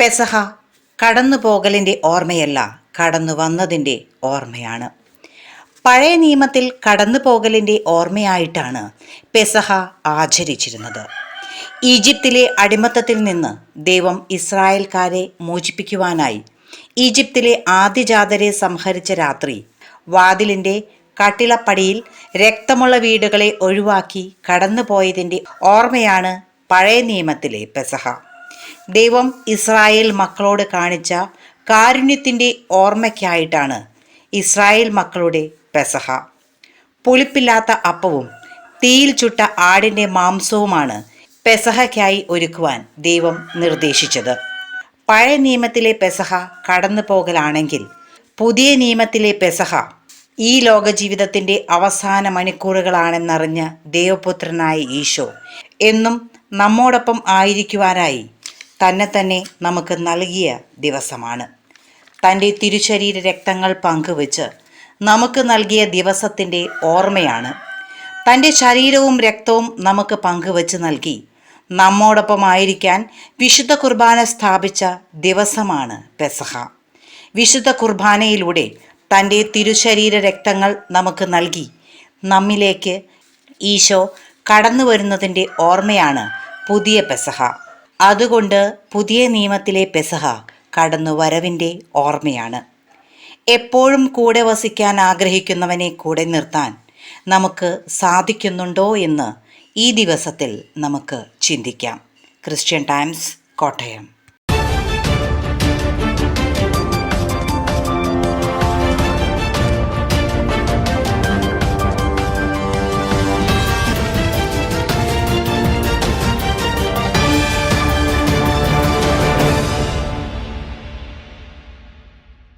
പെസഹ കടന്നു പോകലിന്റെ ഓർമ്മയല്ല കടന്നു വന്നതിന്റെ ഓർമ്മയാണ്. പഴയ നിയമത്തിൽ കടന്നു പോകലിന്റെ ഓർമ്മയായിട്ടാണ് പെസഹ ആചരിച്ചിരുന്നത്. ഈജിപ്തിലെ അടിമത്തത്തിൽ നിന്ന് ദൈവം ഇസ്രായേൽക്കാരെ മോചിപ്പിക്കുവാനായി ഈജിപ്തിലെ ആദ്യജാതരെ സംഹരിച്ച രാത്രി വാതിലിന്റെ കട്ടിളപ്പടിയിൽ രക്തമുള്ള വീടുകളെ ഒഴിവാക്കി കടന്നുപോയതിന്റെ ഓർമ്മയാണ് പഴയ നിയമത്തിലെ പെസഹ. ദൈവം ഇസ്രായേൽ മക്കളോട് കാണിച്ച കാരുണ്യത്തിന്റെ ഓർമ്മയ്ക്കായിട്ടാണ് ഇസ്രായേൽ മക്കളുടെ പെസഹ. പുളിപ്പില്ലാത്ത അപ്പവും തീയിൽ ചുട്ട ആടിന്റെ മാംസവുമാണ് പെസഹയ്ക്കായി ഒരുക്കുവാൻ ദൈവം നിർദ്ദേശിച്ചത്. പഴയ നിയമത്തിലെ പെസഹ കടന്നു പോകലാണെങ്കിൽ പുതിയ നിയമത്തിലെ പെസഹ ഈ ലോകജീവിതത്തിന്റെ അവസാന മണിക്കൂറുകളാണെന്നറിഞ്ഞ ദൈവപുത്രനായ ഈശോ എന്നും നമ്മോടൊപ്പം ആയിരിക്കുവാനായി തന്നെ തന്നെ നമുക്ക് നൽകിയ ദിവസമാണ്. തന്റെ തിരുശരീര രക്തങ്ങൾ പങ്കുവച്ച് നമുക്ക് നൽകിയ ദിവസത്തിന്റെ ഓർമ്മയാണ്. തന്റെ ശരീരവും രക്തവും നമുക്ക് പങ്കുവച്ച് നൽകി നമ്മോടൊപ്പം ആയിരിക്കാൻ വിശുദ്ധ കുർബാന സ്ഥാപിച്ച ദിവസമാണ് പെസഹ. വിശുദ്ധ കുർബാനയിലൂടെ തന്റെ തിരുശരീര രക്തങ്ങൾ നമുക്ക് നൽകി നമ്മിലേക്ക് ഈശോ കടന്നു വരുന്നതിന്റെ ഓർമ്മയാണ് പുതിയ പെസഹ. അതുകൊണ്ട് പുതിയ നിയമത്തിലെ പെസഹ കടന്നു വരവിന്റെ ഓർമ്മയാണ്. എപ്പോഴും കൂടെ വസിക്കാൻ ആഗ്രഹിക്കുന്നവനെ കൂടെ നിർത്താൻ നമുക്ക് സാധിക്കുന്നുണ്ടോ എന്ന് ഈ ദിവസത്തിൽ നമുക്ക് ചിന്തിക്കാം. Christian Times Kottayam.